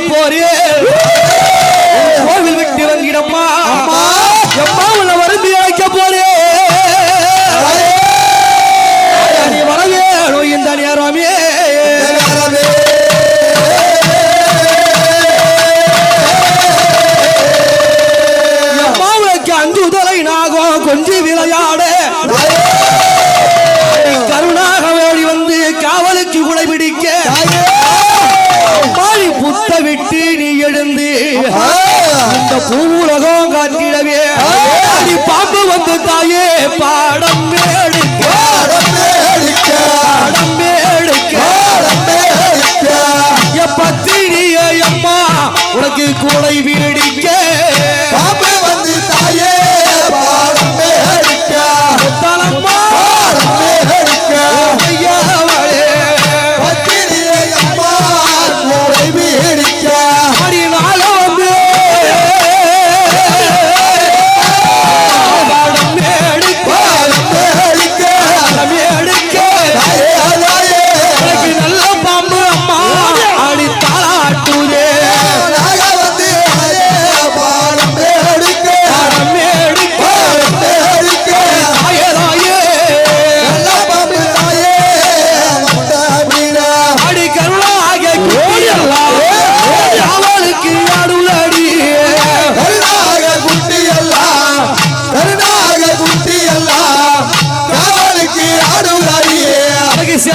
por ele. நீ எழுந்து அந்த பூவுலகம் காத்திடவே நீ பாம்பு வந்து தாயே பாடம் மேடிக்க. பாடம் மேடிக்க. பாடம் மேடிக்க. பத்தினிய அம்மா உனக்கு கூடை வீடிக்க.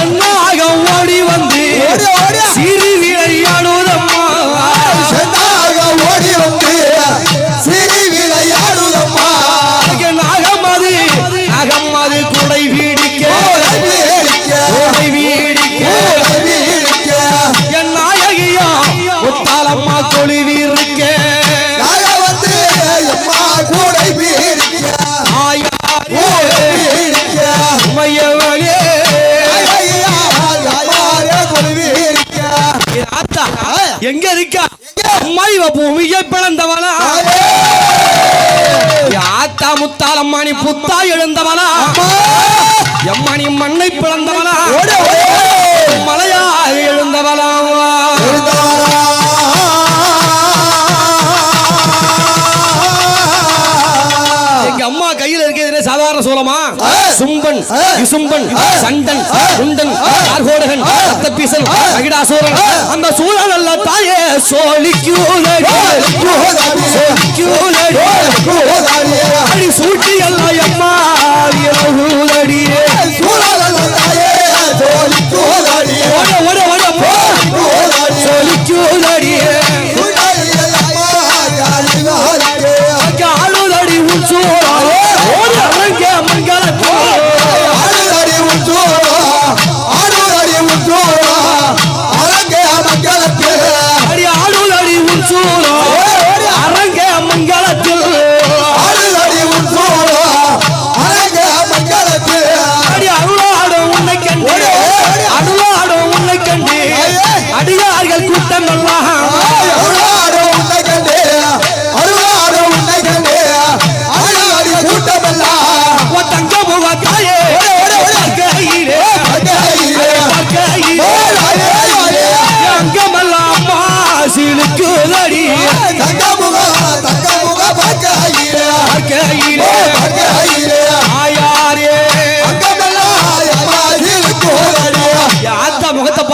என்ன எங்க இருக்கா? மைவ பூமியை பிளந்தவனா ஆத்தா முத்தால் அம்மானி புத்தா எழுந்தவனா எம்மானி மண்ணை பிளந்தவனா மலையா எழுந்தவனா சோழமா? சும்பன் இசும்பன் சண்டன் குண்டன் கார்கோடகன் அத்தப்பீசன் அகிடாசூரன் அந்த சூழல் அல்ல தாயே சோழிக்கு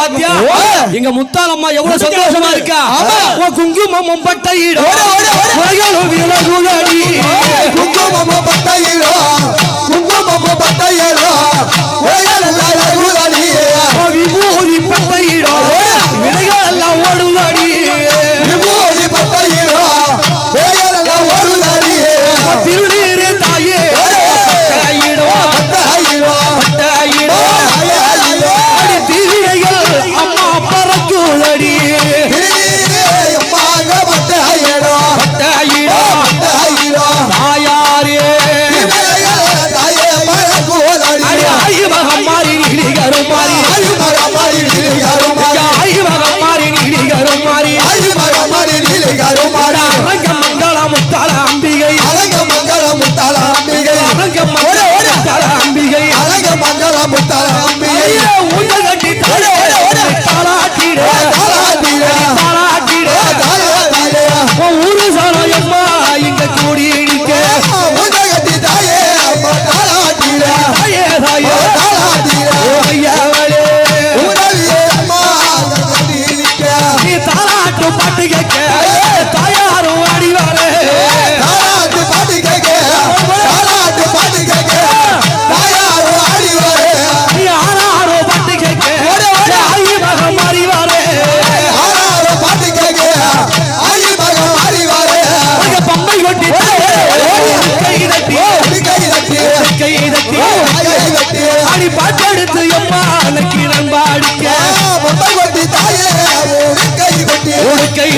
பாத்தியா? எங்க முத்தாலம்மா எவ்வளவு சந்தோஷமா இருக்கா? குங்குமம் பட்ட ஈடம் குங்குமம் பட்ட